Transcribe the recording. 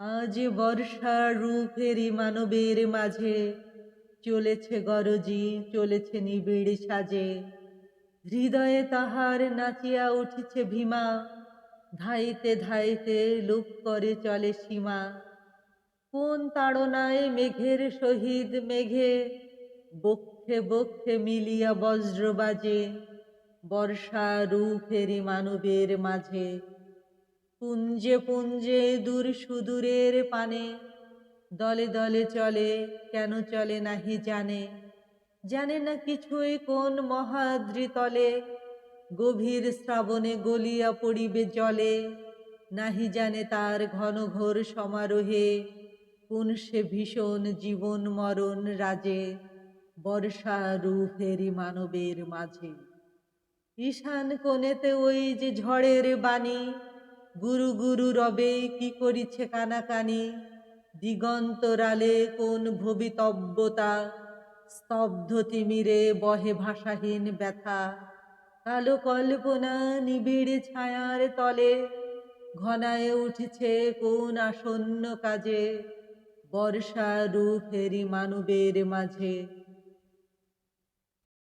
আজ বর্ষা রূপেরই মানবের মাঝে। চলেছে গরজি, চলেছে নিবিড় সাজে। হৃদয়ে তাহার নাচিয়া উঠিছে ভীমা। ধাইতে ধাইতে লোক করে চলে সীমা। কোন তাড়নায় মেঘের সহিত মেঘে? বক্ষে বক্ষে মিলিয়া বজ্র বাজে। বর্ষা রূপেরই মানবের মাঝে। পুঞ্জে পুঞ্জে দূর সুদূরের পানে, দলে দলে চলে, কেন চলে নাহি জানে। জানে না কিছুই কোন মহাদ্রিতলে, গভীর শ্রাবণে গলিয়া পড়িবে জলে। নাহি জানে তার ঘন ঘোর সমারোহে, কোন সে ভীষণ জীবন মরণ রাজে, বর্ষা রূপেরই মানবের মাঝে। ঈশান কোণেতে ওই যে ঝড়ের বাণী গুরু গুরু রবে কি করিছে কানাকানি? দিগন্তরালে কোন ভবিতব্যতা? স্তব্ধ তিমিরে বহে ভাষাহীন ব্যথা। কালো কল্পনা নিবিড় ছায়ার তলে, ঘনায় উঠেছে কোন আসন্ন কাজে? বর্ষা রূপেরই মানবের মাঝে।